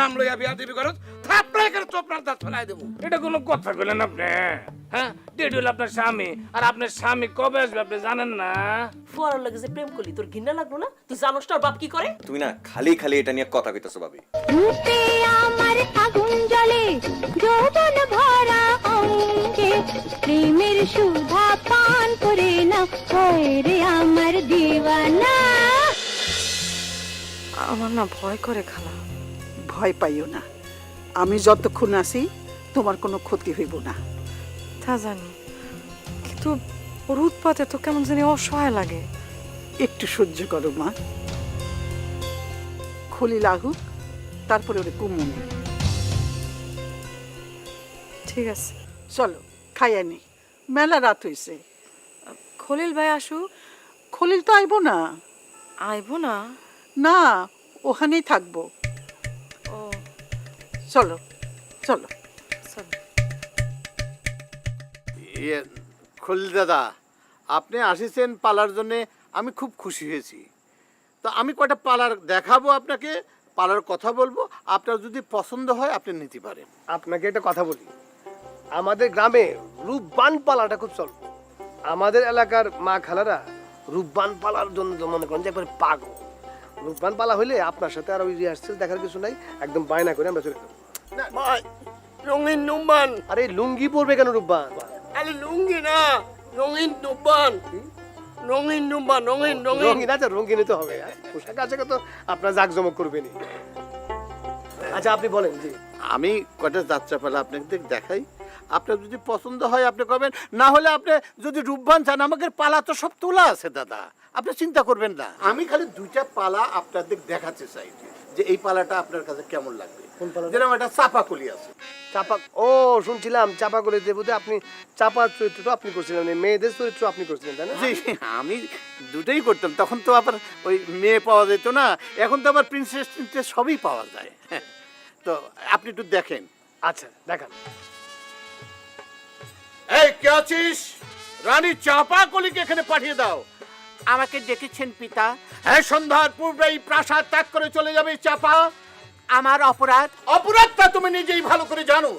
নাম লইয়া বিয়া দিবি করত থাপড়াই করে চোপড়ার দাঁত ফেলাই দেবো। এটা কোনো কথা কইলেন আপনি? হ্যাঁ? ডেড হলো আপনার স্বামী আর আপনার স্বামী কবে আসবে আপনি জানেন না? ফুয়ারার লাগে যে প্রেম করলি তোর ঘৃণা লাগল না? তুই জানোস ওর বাপ কি করে? তুমি না খালি খালি এটা নিয়ে কথা কইতেছো ভাবি। রূপে আমার আগুন জ্বলে যৌবন ভরা অঙ্গে। প্রেমের সুধা পান করে না হয় রে আমার দিওয়ানা। আমার না ভয় করে খালা। ভয় পাইও না। আমি যতক্ষণ আছি তোমার কোনো ক্ষতি হইব না। তা জানি। কিন্তু ওর উৎপাতে তো কেমন জানি অসহায় লাগে। একটু সহ্য করো মা। খলি লাগুক তারপরে ওরে কুমুনি ঠিক আছে। চলো খাইয়া নি। মেলা রাত হইছে। খলিল ভাই আসুক। খলিল তো আইব না। আইব না? না ওখানেই থাকব। চলো চলো। চল ইয়ে খলিল দাদা আপনি আসিছেন পালার জন্য আমি খুব খুশি হয়েছি। তো আমি কয়টা পালার দেখাবো আপনাকে পালার কথা বলব আপনার যদি পছন্দ হয় আপনি নিতে পারেন। আপনাকে একটা কথা বলি। আমাদের গ্রামে রূপবান পালাটা খুব চল। আমাদের এলাকার মা খালারা রূপবান পালার জন্য মনে করেন যে একবারে পাগল। রূপবান পালা হইলে আপনার সাথে আর ওই রিহার্সেল দেখার কিছু নাই। একদম বায়না করে আমরা চলে যাব। ভাই রঙিন নুম্বান আরে লুঙ্গি পরবে কেন রূপবান? আরে লুঙ্গি না রঙিন নুম্বান রঙিন নুম্বান রঙিন রঙিন। রঙিন আছে রঙিন তো হবে পোশাক আশাকে তো আপনার জাকজমক করবেনই। আচ্ছা আপনি বলেন জি। আমি কয়টা যাত্রা পালা আপনাকে দেখাই। আপনার যদি পছন্দ হয় আপনি করবেন। না হলে আপনি যদি রূপবান চান আমাদের পালা তো সব তোলা আছে দাদা। আপনি চিন্তা করবেন না। আমি খালি দুইটা পালা আপনাদের দেখাতে চাই যে এই পালাটা আপনার কাছে কেমন লাগবে? যেরকম একটা চাপাকুলি আছে। চাপা ও শুনছিলাম দেবুতে আপনি চাপার চরিত্রটা আপনি করছিলেন মেয়েদের চরিত্র আপনি করছিলেন তাই না? আমি দুটোই করতাম তখন তো আবার ওই মেয়ে পাওয়া যেত না এখন তো আবার প্রিন্সেস সবই পাওয়া যায়। তো আপনি একটু দেখেন। আচ্ছা দেখান। এই কে আছিস? রানী চাপা কলিকে এখানে পাঠিয়ে দাও। আমাকে ডেকেছেন পিতা। হ্যাঁ সন্ধ্যার পূর্বেই প্রাসাদ ত্যাগ করে চলে যাবে চাপা। আমার অপরাধ? অপরাধটা তুমি নিজেই ভালো করে জানো।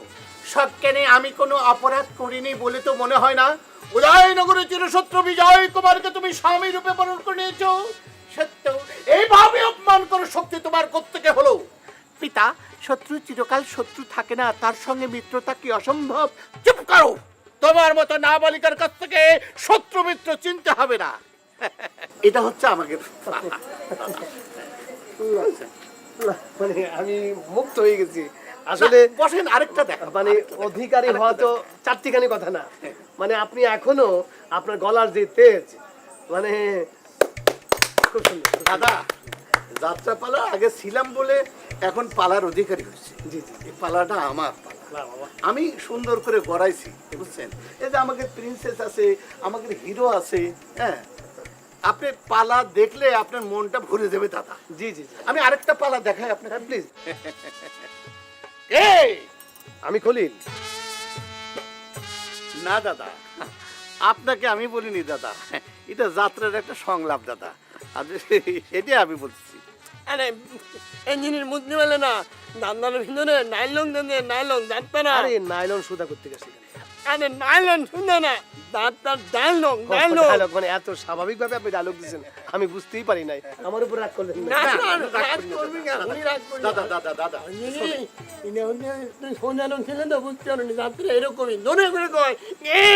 সবকেনে আমি কোনো অপরাধ করিনি বলে তো মনে হয় না। উদয়নগরের চিরশত্রু বিজয় কুমারকে তুমি স্বামী রূপে বরণ করে নিয়েছো। সত্য এইভাবে অপমান করার শক্তি তোমার কোত্থেকে হলো? পিতা শত্রু চিরকাল শত্রু থাকে না তার সঙ্গে মিত্রতা কি অসম্ভব? চুপ করো! তোমার মতো নাবালিকার কাছ থেকে শত্রু মিত্র চিনতে হবে না। এটা হচ্ছে আমাকে। মানে আমি মুক্ত হয়ে গেছি। আসলে বসেন আরেকটা দেখা মানে অধিকারী হওয়া তো চারটিখানি কথা না। মানে আপনি এখনও আপনার গলার যে তেজ মানে খুব সুন্দর দাদা যাত্রা পালা আগে ছিলাম বলে এখন পালার অধিকারী হয়েছে। জি জি এই পালাটা আমার আমি সুন্দর করে গড়াইছি বুঝছেন? এই যে আমাকে প্রিন্সেস আছে আমাদের হিরো আছে হ্যাঁ? আপনি পালা দেখলে আপনার মনটা ভরে যাবে দাদা। জি জি আমি আরেকটা পালা দেখাই আপনাকে প্লিজ এই আমি খলিল। না দাদা। আপনাকে আমি বলিনি দাদা। এটা যাত্রার একটা সংলাপ দাদা। এটাই আমি বলছি। আরে ইঞ্জিনের না দান্দার ভিতরে নাইলন দেন নাইলন জানতে না। আরে নাইলন সুদা করতে গেছি আরে নাইলন শুনে না দাঁতার ডাইলং ডাইলং ডায়লগ মানে এত স্বাভাবিকভাবে আপনি ডায়লগ দিয়েছেন আমি বুঝতেই পারি নাই। আমার উপর রাগ করলেন না। না না, না, রাগ রাগ করবি না, উনি রাগ দাদা দাদা দাদা। ইনি, ইনি হচ্ছে তুই সোনারং ছেলে তো বুঝতে পারো যাত্রা এরকমই করে কয় এ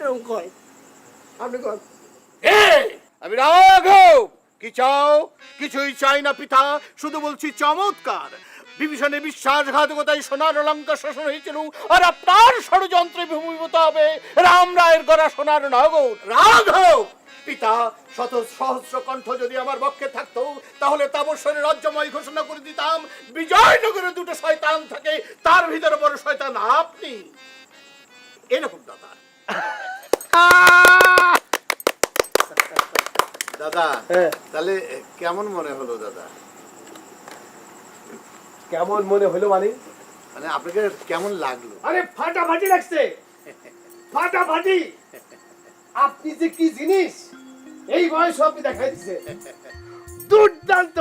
এরকম কয়। আপনি কয় এই, আমি রাঘব! কি চাও? কিছুই চাই না পিতা শুধু বলছি চমৎকার। বিভীষণের বিশ্বাসঘাতকতায় সোনার লঙ্কা শোষণ হয়েছিল আর আপনার ষড়যন্ত্রে ভূমিভূত হবে রাম রায়ের গড়া সোনার নগর। রাঘব! পিতা শত সহস্র কণ্ঠ যদি আমার পক্ষে থাকতো তাহলে তাবস্বরের রাজ্যময় ঘোষণা করে দিতাম বিজয়নগরে দুটো শয়তান থাকে তার ভিতরে বড় শয়তান আপনি। এরকম দাদা। দাদা হ্যাঁ। তাহলে কেমন মনে হলো দাদা? কেমন মনে হলো মানে? মানে আপনাকে কেমন লাগল? আরে ফাটাফাটি লাগছে। ফাটাফাটি। আপনি যে কি জিনিস? এই বয়স আপনি দেখাই দিছে। দুর্দান্ত।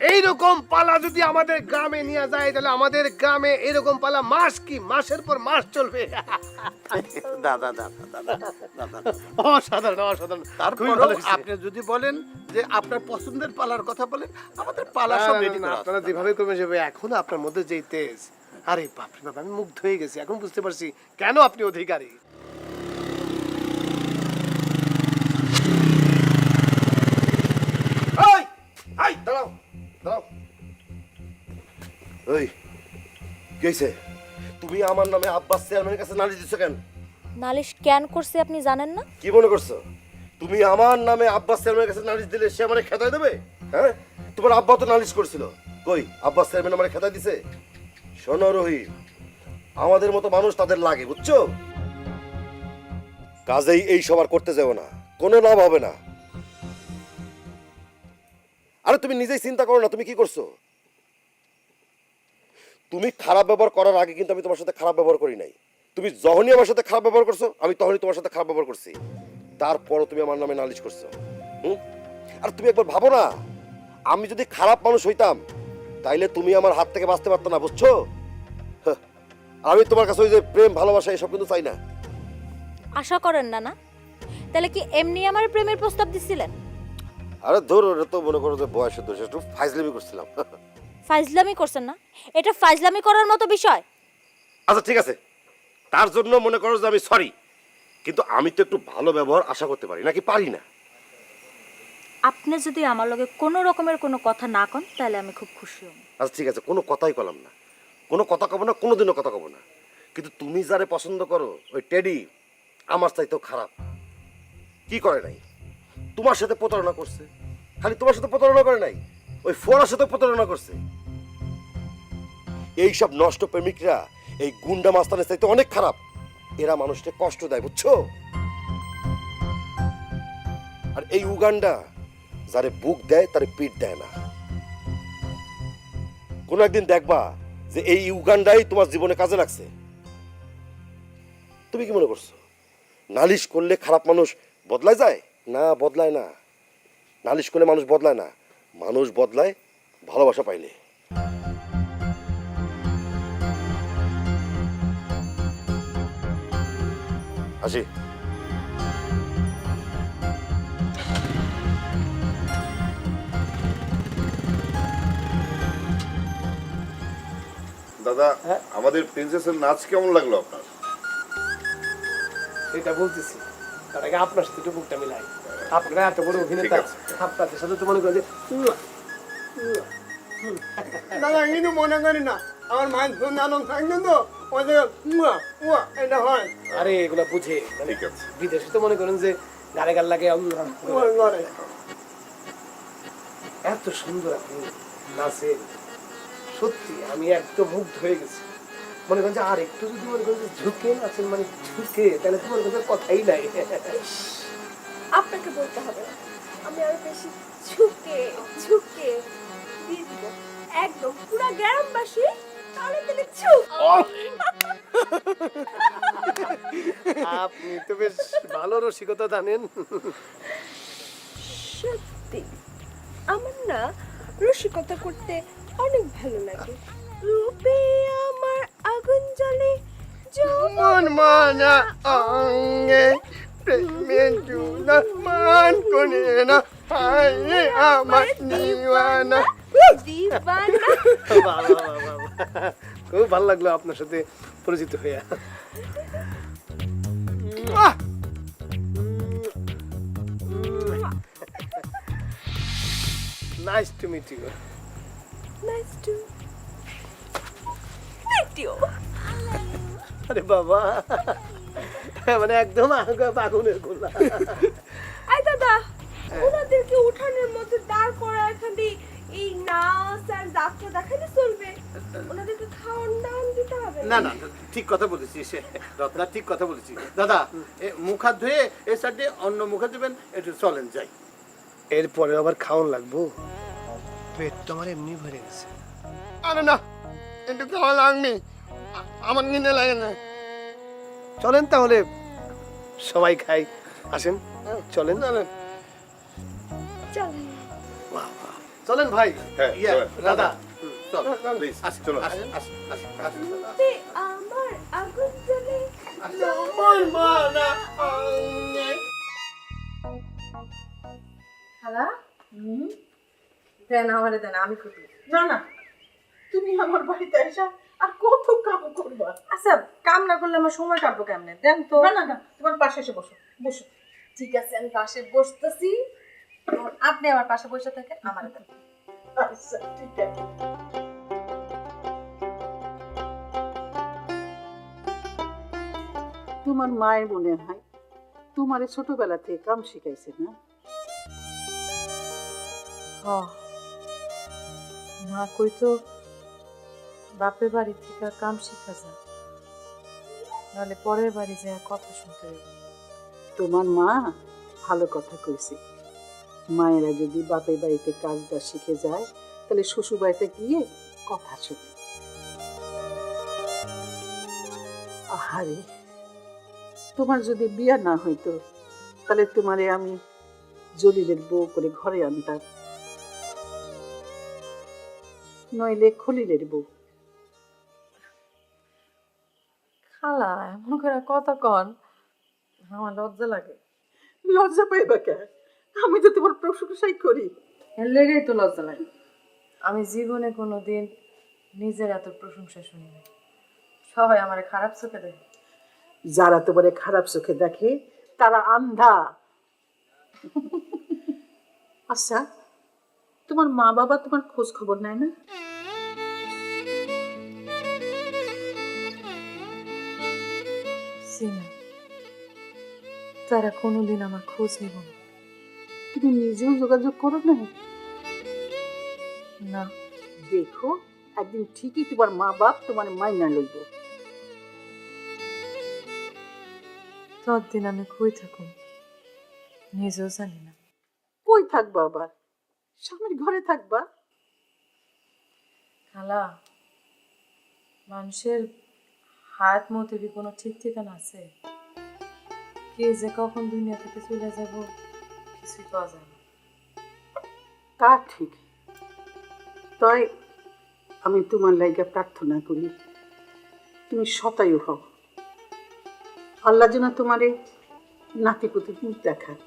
এইরকম পালা যদি আমাদের গ্রামে নিয়ে যায় তাহলে আমাদের গ্রামে এরকম পালা মাস কি? মাসের পর মাস চলবে। দাদা দাদা দাদা দাদা অসাধারণ অসাধারণ। তারপর আপনি যদি বলেন যে আপনার পছন্দের পালার কথা বলেন আমাদের পালা সব রেডি করা আপনারা যেভাবে করবেন সেভাবে এখন আপনার মধ্যে যেই তেজ আরে বাপরে বাপ আমি মুগ্ধ হয়ে গেছি এখন বুঝতে পারছি কেন আপনি অধিকারী। দাঁড়াও। ওই হয়েছে তুমি আমার নামে আব্বাস চেয়ারম্যানের কাছে নালিশ দিচ্ছ কেন? নালিশ কেন করছে আপনি জানেন না? কি মনে করছ? তুমি আমার নামে আব্বাস চেয়ারম্যানের কাছে নালিশ দিলে সে আমার খেতাই দেবে? হ্যাঁ? তোমার আব্বা তো নালিশ করছিল। কই আব্বাস চেয়ারম্যান আমার খেতাই দিছে? শোনো রহিম আমাদের মতো মানুষ তাদের লাগে বুঝছ? কাজেই এই সবার করতে যাব না। কোনো লাভ হবে না। আরে তুমি নিজেই চিন্তা করো না তুমি কি করছ? তুমি খারাপ ব্যবহার করার আগে কিন্তু আমি তোমার সাথে খারাপ ব্যবহার করি নাই। তুমি যখনই আমার সাথে খারাপ ব্যবহার করছ আমি তখনই তোমার সাথে খারাপ ব্যবহার করছি। তারপরও তুমি আমার নামে নালিশ করছ। হুম? আর তুমি একবার ভাবো না আমি যদি খারাপ মানুষ হইতাম তাইলে তুমি আমার হাত থেকে বাঁচতে পারতো না বুঝছ? হ্যাঁ, আমি তোমার কাছে ওই যে প্রেম ভালোবাসা এসব কিন্তু চাই না। আশা করেন না না তাহলে কি এমনি আমার প্রেমের প্রস্তাব দিছিলেন? আরে ধর ওটা তো মনে করো যে বয়সের দোষ একটু ফাইজলিমি করছিলাম। ফাইজলামি করছেন না? এটা ফাইজলামি করার মতো বিষয়। আচ্ছা ঠিক আছে। তার জন্য মনে করো যে আমি সরি কিন্তু আমি তো একটু ভালো ব্যবহার আশা করতে পারি নাকি পারি না? আপনি যদি আমার লগে কোনো রকমের কোনো কথা না কন তাহলে আমি খুব খুশি হব। আচ্ছা ঠিক আছে কোনো কথাই কলাম না। কোনো কথা কব না কোনো দিনও কথা কব না। কিন্তু তুমি যারে পছন্দ করো ওই টেডি আমার চাইতেও খারাপ। কি করে নাই? তোমার সাথে প্রতারণা করছে। খালি তোমার সাথে প্রতারণা করে নাই, ওই ফোরার সাথে প্রতারণা করছে। এই সব নষ্ট প্রেমিকরা, এই গুন্ডা মাস্তানের চাইতে অনেক খারাপ। এরা মানুষকে কষ্ট দেয়, বুঝছ? আর এই উগান্ডা, যারে বুক দেয়, তারে পিঠ দেয় না। কোনো একদিন দেখবা যে এই ইউগান্ডাই তোমার জীবনে কাজে লাগছে। তুমি কি মনে করছ? নালিশ করলে খারাপ মানুষ বদলায় যায়? না বদলায় না। নালিশ করলে মানুষ বদলায় না। মানুষ বদলায় ভালোবাসা পাইলে। আসি। দাদা আমাদের প্রিন্সেসের নাচ কেমন লাগল আপনার? এটা বলতেছি। তার আগে আপনার সাথে একটু বুকটা মিলাই। আপনারা এত বড় অভিনেতা। আপনাদের সাথে তো মনে করেন যে দাদা কিন্তু মনে করি না। আমার মায়ের আলম থাকবে তো এটা হয়। আরে এগুলা বুঝে মানে বিদেশে তো মনে করেন যে গাড়ে গাল লাগে এত সুন্দর আপনি নাচেন। সত্যি আমি একদম মুগ্ধ হয়ে গেছি। মনে করেন যে আর একটু যদি মনে করেন যে ঝুঁকে নাচেন মানে ঝুঁকে তাহলে তো মনে করেন কথাই নাই। আপনাকে বলতে হবে আমি আরও বেশি ঝুঁকে ঝুঁকে দিয়ে দিব। একদম পুরা গ্রামবাসী তাহলে তাহলে ঝুঁক। আপনি তো বেশ ভালো রসিকতা জানেন। সত্যি আমার না রসিকতা করতে অনেক ভালো লাগে। রূপে আমার আগুন জ্বলে মন মানা অঙ্গে প্রেমের জুনা মান করে না হায় আমার দিওয়ানা। খুব ভালো লাগল আপনার সাথে পরিচিত হয়ে। Nice to meet you nice to you আরে বাবা মানে একদম আগা- আগুনের গোলা। আই দাদা ওনাদেরকে উঠানের মধ্যে দাঁড় করা এখানে এই নাচ আর যাত্রা দেখালে চলবে। ওনাদেরকে খাওয়ান দাওয়ান দিতে হবে। না না ঠিক কথা বলেছিস রত্না ঠিক কথা বলেছিস। দাদা এ, মুখ হাত ধুয়ে এ সাইডে অন্য মুখে দেবেন একটু চলেন যাই। এরপরে আবার খাওয়ান লাগবো। পেট তো আমার এমনি ভরে গেছে। আরে না একটু খাওয়া লাগবে আমার কিনে লাগে না। চলেন তাহলে সবাই খাই। আসেন চলেন। চলেন। চল বাহ, বাহ। চলেন ভাই। হ্যাঁ, চলেন। দাদা। আমার আগুন জ্বলে। আমার মা না আঙ্গে। খালা দেন আমারে দেন আমি ফুটি না না। তুমি আমার বাড়িতে এসে আর কত কাম করবা? আচ্ছা কাম না করলে আমার সময় কাটবো কেমনে? দেন তো। না না না তোমার পাশে এসে বসো বসো। ঠিক আছে আমি পাশে বসতেছি। আপনি আমার পাশে বসে থাকেন আমার আচ্ছা ঠিক আছে। তোমার মায়ের মনে হয় তোমার ছোটবেলা থেকে কাম শিখাইছে না? হ মা কইতো বাপের বাড়ি থেকে কাম শিখা যায়। নাহলে পরের বাড়ি যায় কথা শুনতে হইব। তোমার মা ভালো কথা কইছে। মায়েরা যদি বাপের বাড়িতে কাজটা শিখে যায়, তাহলে শ্বশুর বাড়িতে গিয়ে কথা শুনে। আহারে, তোমার যদি বিয়া না হইতো, তাহলে তোমারে আমি জলিলের বউ করে ঘরে আনতাম। নইলে খলিলের বউ কথা কন আমার লজ্জা লাগে। লজ্জা পাইবা কে? আমি তো তোমার প্রশংসাই করি। এর লেগেই তো লজ্জা লাগে। আমি জীবনে কোনো দিন নিজের এত প্রশংসা শুনিনি সবাই আমার খারাপ চোখে দেখে। যারা তোমারে খারাপ চোখে দেখে তারা আন্ধা। আচ্ছা তোমার মা বাবা তোমার খোঁজ খবর নেয় না? সিনা তারা কোনোদিন আমার খোঁজ নিব না। তুমি নিজেও যোগাযোগ করো না না। দেখো একদিন ঠিকই তোমার মা বাপ তোমার মাইনা লইব। ততদিন আমি কই থাকুন নিজেও জানি না। কই থাকবা আবার? স্বামীর ঘরে থাকবা? খালা মানুষের হাত মতে কি কোনো ঠিক ঠিকানা আছে? কে যে কখন দুনিয়া থেকে চলে যাব কিছুই পাওয়া যায় না। তা ঠিক। তাই আমি তোমার লাইগা প্রার্থনা করি তুমি শতায়ু হও। আল্লাহ যেন তোমারে নাতিপুতির মুখ দেখায়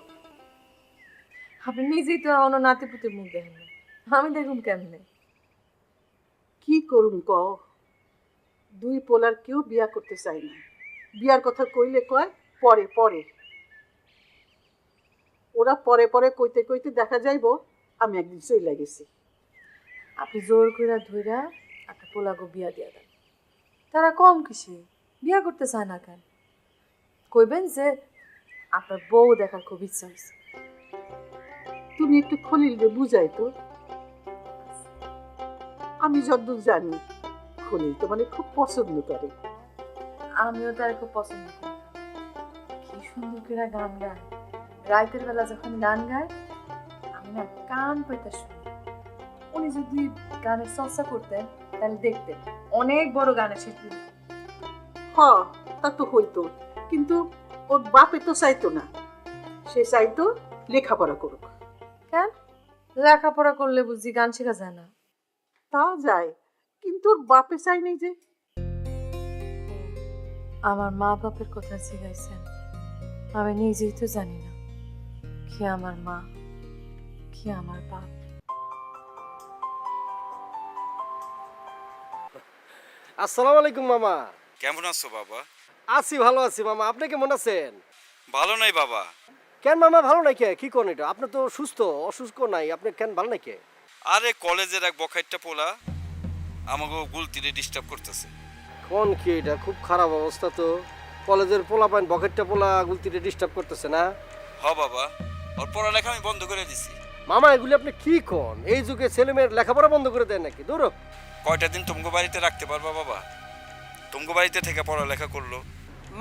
আপনি নিজেই তো অন্য নাতিপুতির মুখ দেখেন আমি দেখুন কেমনে। কি করুন ক দুই পোলার কেউ বিয়া করতে চায় না। বিয়ার কথা কইলে কয় পরে পরে। ওরা পরে পরে কইতে কইতে দেখা যাইব আমি একদিন চইলা গেছি। আপনি জোর করে ধইরা একটা পোলাগো বিয়া দিয়া দেন। তারা কম কিসে? বিয়া করতে চায় না কেন? কইবেন যে আপনার বউ দেখার খুব ইচ্ছা হয়েছে তুমি একটু খলিল বুঝাই তো আমি যতদূর জানি খলিল তো মানে খুব পছন্দ করে। আমিও তার খুব পছন্দ করি। কি সুন্দর করে গান গায়। রাতের বেলা যখন গান গায় আমি না কান পেতে শুনি। উনি যদি গানের চর্চা করতেন তাহলে দেখতেন অনেক বড় গানের শিল্পী। হ তা তো হইতো। কিন্তু ওর বাপে তো চাইতো না। সে চাইতো লেখাপড়া করুক। কেন? লেখাপড়া করলে বুঝি গান শেখা যায় না। তা যায়। কিন্তু ওর বাপে চাই নাই যে। আমার মা বাপের কথা শিখাইছেন আমি নিজেই তো জানি না কি আমার মা কি আমার বাপ। আসসালামু আলাইকুম মামা। কেমন আছো বাবা? আছি ভালো আছি মামা। আপনি কেমন আছেন? ভালো নাই বাবা। কেন মামা ভালো নাই কে? কি করেন এটা? আপনি তো সুস্থ অসুস্থ নাই। আপনি কেন ভালো নাই কে? আরে কলেজের এক বখাইটটা পোলা। আমাকে গুলতিরে ডিস্টার্ব করতেছে। কোন কি এটা? খুব খারাপ অবস্থা তো। কলেজের পোলা পাইন বকেটটা পোলা গুলতিতে ডিস্টার্ব করতেছে না? হ বাবা ওর পড়ালেখা আমি বন্ধ করে দিছি। মামা এগুলি আপনি কি কোন? এই যুগে ছেলে মেয়ের লেখাপড়া বন্ধ করে দেন নাকি? দূর কয়টা দিন তোমাকে বাড়িতে রাখতে পারবা বাবা? তোমাকে বাড়িতে থেকে পড়ালেখা করল।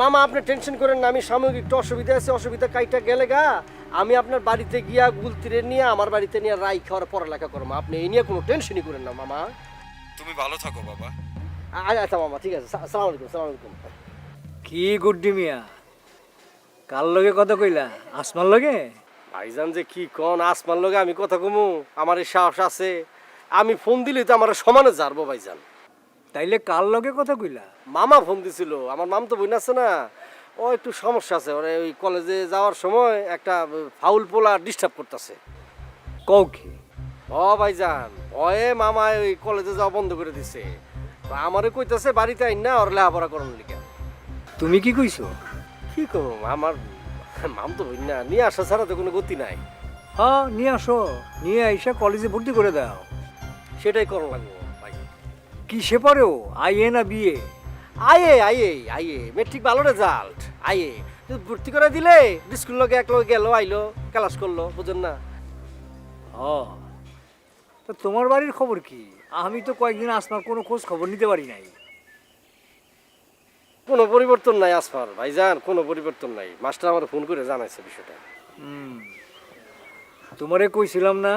মামা আপনি টেনশন করেন না আমি সাময়িক একটু অসুবিধা আছে অসুবিধা কাইটা গেলে গা আমি আপনার বাড়িতে গিয়া গুলতিরে নিয়ে আমার বাড়িতে নিয়ে রাই খাওয়ার পড়ালেখা করব। আপনি এই নিয়ে কোনো টেনশনই করেন না মামা। তুমি ভালো থাকো বাবা। আচ্ছা মামা ঠিক আছে। সালাম আলাইকুম সালাম আলাইকুম। কি গুড্ডি মিয়া? কার লগে কথা কইলা? আসমার লগে? ভাইজান যে কি কন আসমান লগে আমি কথা কমু আমার এই সাহস আছে। আমি ফোন দিলে তো আমার সমানে জারবো ভাইজান। তাইলে কার লগে কথা কইলা? মামা ফোন দিছিল আমার মাম তো বই আছে না। ও একটু সমস্যা আছে ওরে ওই কলেজে যাওয়ার সময় একটা ফাউল পোলা ডিস্টার্ব করতেছে। কও কি? ও ভাইজান ভয়ে মামা ওই কলেজে যাওয়া বন্ধ করে দিছে। তো আমারে কইতাছে বাড়িতে আইন না ওর লেখাপড়া করার লিগে। তুমি কি কইছো? কি করব আমার মাম তো না নিয়ে আসা ছাড়া তো কোনো গতি নাই। হ্যাঁ নিয়ে আসো নিয়ে আইসা কলেজে ভর্তি করে দাও। সেটাই করা লাগবো ভাই। কি সে পরেও আইএ না বিয়ে আয়ে আয়ে আয়ে মেট্রিক ভালো রেজাল্ট আয়ে ভর্তি করে দিলে স্কুল লগে এক লগে গেল আইলো ক্লাস করল বুঝেন না। ও। তা তোমার বাড়ির খবর কি? আমি তো কয়েকদিন আসমার কোনো খোঁজ খবর নিতে পারি নাই। কোনো পরিবর্তন নাই আসফার ভাইজান কোনো পরিবর্তন নাই। মাস্টার আমার ফোন করে জানাইছে বিষয়টা। হুম তোমারে কইছিলাম না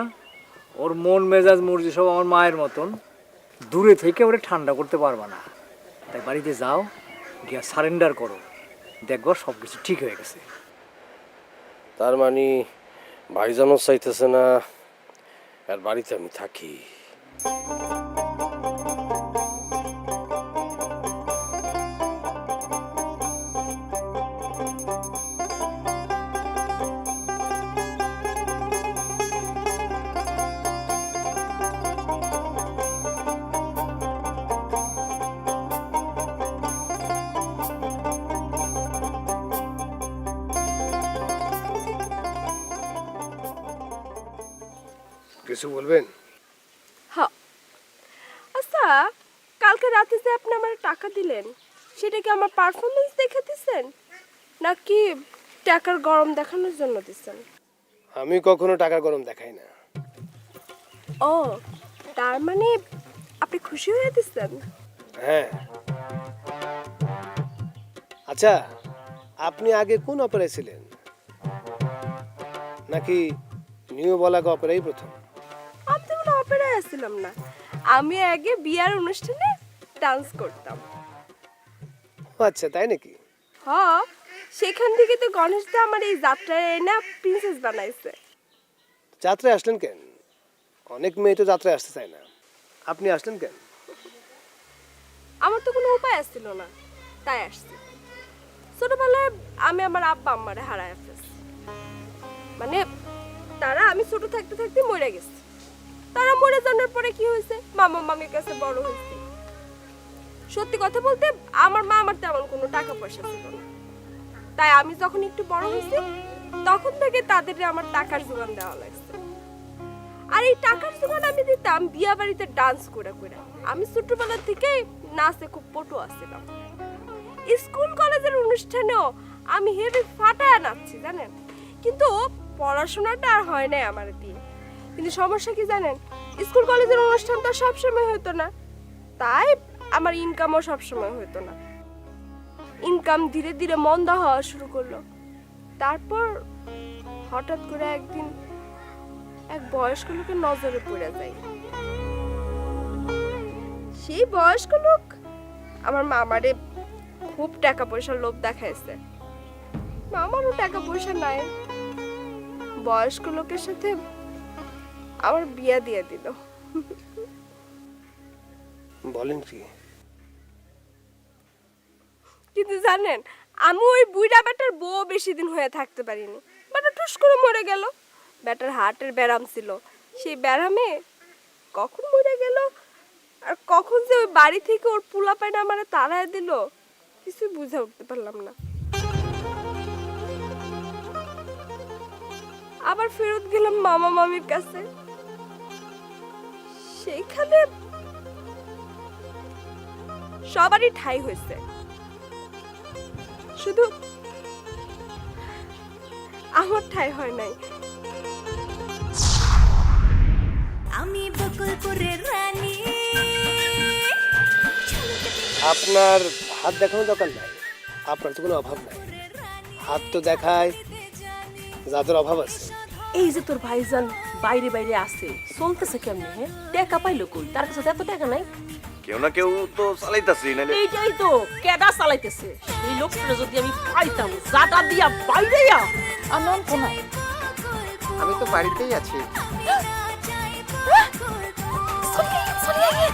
ওর মন মেজাজ মর্জি সব আমার মায়ের মতন। দূরে থেকে ওরে ঠান্ডা করতে পারবা না। তাই বাড়িতে যাও গিয়া সারেন্ডার করো। দেখব সব কিছু ঠিক হয়ে গেছে। তার মানে ভাইজানও চাইতেছে না আর বাড়িতে আমি থাকি। নাকি টাকার গরম দেখানোর জন্য দিছেন আমি কখনো টাকার গরম দেখাই না। ও তার মানে আপনি খুশি হয়ে দিচ্ছেন? হ্যাঁ। আচ্ছা আপনি আগে কোন অপেরায় ছিলেন? নাকি নিউ বলাকা অপেরাই প্রথম? আমি তো কোনো অপেরায় আসছিলাম না। আমি আগে বিয়ার অনুষ্ঠানে ডান্স করতাম। আচ্ছা তাই নাকি? হ সেখান থেকে তো গণেশ দা আমার এই যাত্রায় এনে প্রিন্সেস বানাইছে। যাত্রায় আসলেন কেন? অনেক মেয়ে তো যাত্রায় আসতে চায় না। আপনি আসলেন কেন? আমার তো কোনো উপায় আসছিল না তাই আসছি। ছোটবেলায় আমি আমার আব্বা আম্মারে হারায় ফেলছি। মানে তারা আমি ছোট থাকতে থাকতে মরে গেছি। তারা মরে যাওয়ার পরে কি হয়েছে? মামা মামির কাছে বড় হয়েছে। সত্যি কথা বলতে আমার মা আমার তেমন কোনো টাকা পয়সা ছিল না। তাই আমি যখন একটু বড় হয়েছি, তখন থেকে তাদের আমার টাকার যোগান দেওয়া লাগছে। আর এই টাকার যোগান আমি দিতাম বিয়া বাড়িতে ডান্স করে করে। আমি ছোটবেলা থেকে নাচে খুব পটু আসছিলাম স্কুল, কলেজের অনুষ্ঠানেও আমি হেভি ফাটায় নাচছি, জানেন? কিন্তু পড়াশোনাটা আর হয় নাই আমার দিয়ে কিন্তু সমস্যা কি জানেন? স্কুল, কলেজের অনুষ্ঠান তো সবসময় হতো না। তাই আমার ইনকামও সবসময় হতো না। ইনকাম ধীরে ধীরে মন্দা হওয়া শুরু করল। তারপর হঠাৎ করে একদিন এক বয়স্ক লোকের নজরে পড়ে যায়। সেই বয়স্ক লোক আমার মামারে খুব টাকা পয়সার লোভ দেখাইছে। মামারও টাকা পয়সা নাই। বয়স্ক লোকের সাথে আমার বিয়া দিয়ে দিল। বলেন কি? কিন্তু জানেন, আমি ওই বুইড়া বেটার বউ বেশি দিন হয়ে থাকতে পারিনি। বেটা টুস করে মরে গেল। বেটার হার্টের ব্যারাম ছিল। সেই ব্যারামে কখন মরে গেল? আর কখন যে ওই বাড়ি থেকে ওর পোলা পায়না আমারে তাড়ায় দিল কিছু বুঝে উঠতে পারলাম না। আবার ফেরত গেলাম মামা মামির কাছে। সেইখানে সবারই ঠাই হয়েছে। শুধু আমার ঠাই হয় নাই। আমি বকুলপুরের রানী। আপনার হাত দেখানো দরকার নাই। আপনার তো কোনো অভাব নাই। হাত তো দেখায় যাদের অভাব আছে। এই যে তোর ভাইজান বাইরে বাইরে আছে চলতেছে কেমনে হ্যাঁ? টাকা পাইলো কই? তার কাছে তো এত টাকা নাই। কেউ না কেউ তো চালাইতাছি নাহলে এইটাই তো কেডা চালাইতেছে? এই লোকটা যদি আমি পাইতাম জাটা দিয়া বাইরেয়া। আমার কোনায় আমি তো বাড়িতেই আছি। চলে গেছে, চলে গেছে।